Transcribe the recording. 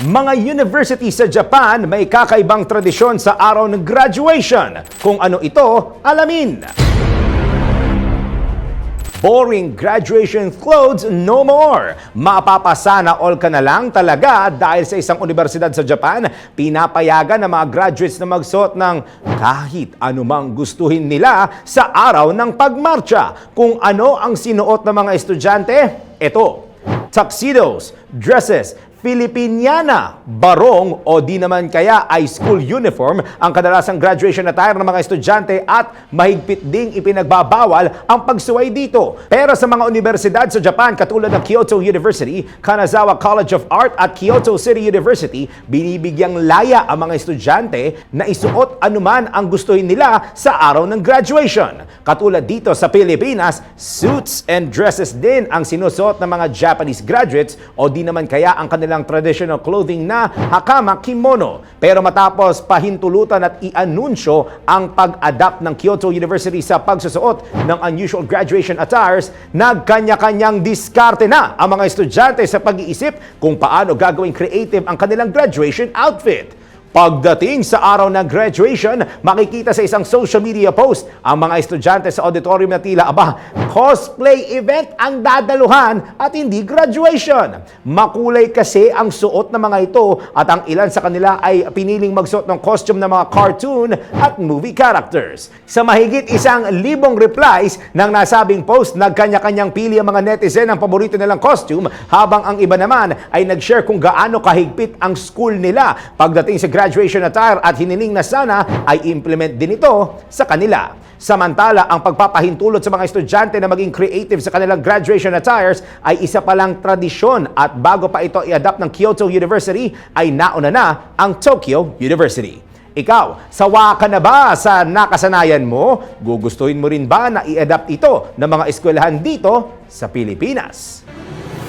Mga university sa Japan may kakaibang tradisyon sa araw ng graduation. Kung ano ito, alamin. Boring graduation clothes no more. Mapapasana all ka na lang talaga dahil sa isang universidad sa Japan, pinapayagan ng mga graduates na magsuot ng kahit anumang gustuhin nila sa araw ng pagmarcha. Kung ano ang sinuot ng mga estudyante, ito. Tuxedos, dresses, Filipiniana, barong o di naman kaya ay school uniform ang kadalasang graduation attire ng mga estudyante at mahigpit ding ipinagbabawal ang pagsuway dito. Pero sa mga universidad sa Japan katulad ng Kyoto University, Kanazawa College of Art at Kyoto City University, binibigyang laya ang mga estudyante na isuot anuman ang gustuhin nila sa araw ng graduation. Katulad dito sa Pilipinas, suits and dresses din ang sinusuot ng mga Japanese graduates o di naman kaya ang kanilang traditional clothing na hakama kimono. Pero matapos pahintulutan at i-anunsyo ang pag-adapt ng Kyoto University sa pagsusuot ng unusual graduation attires, nagkanya-kanyang diskarte na ang mga estudyante sa pag-iisip kung paano gagawing creative ang kanilang graduation outfit. Pagdating sa araw ng graduation, makikita sa isang social media post ang mga estudyante sa auditorium na tila, aba, cosplay event ang dadaluhan at hindi graduation. Makulay kasi ang suot ng mga ito at ang ilan sa kanila ay piniling magsuot ng costume ng mga cartoon at movie characters. Sa mahigit isang libong replies ng nasabing post, nagkanya-kanyang pili ang mga netizen ang paborito nilang costume habang ang iba naman ay nag-share kung gaano kahigpit ang school nila pagdating sa graduation attire at hiniling na sana ay implement din ito sa kanila. Samantala, ang pagpapahintulot sa mga estudyante na maging creative sa kanilang graduation attires ay isa palang tradisyon at bago pa ito i-adapt ng Kyoto University ay nauna na ang Tokyo University. Ikaw, sawa ka na ba sa nakasanayan mo? Gugustuhin mo rin ba na i-adapt ito ng mga eskwelahan dito sa Pilipinas?